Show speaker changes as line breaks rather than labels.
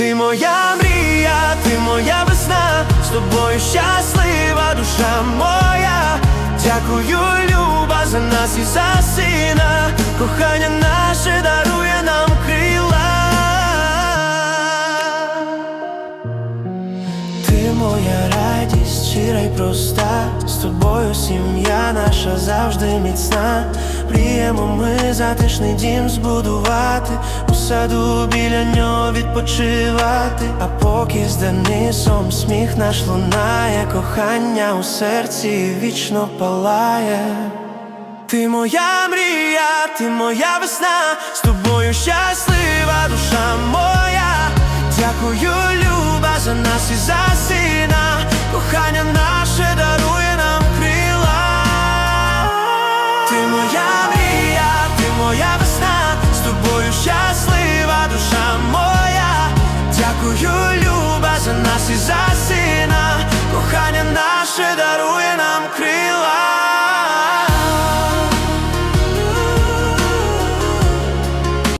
Ти моя мрія, ти моя весна, з тобою щаслива душа моя. Дякую, люба, за нас і за сина. Кохання наше дарує нам крила. Ти моя щира й проста, з тобою сім'я наша завжди міцна. Мріємо ми затишний дім збудувати, у саду біля нього відпочивати. А поки з Денисом сміх наш лунає, кохання у серці вічно палає. Ти моя мрія, ти моя весна, з тобою щаслива душа моя. Дякую, люба, за нас і за моя мрія, ти моя весна, з тобою щаслива душа моя. Дякую, люба, за нас і за сина. Кохання наше дарує нам.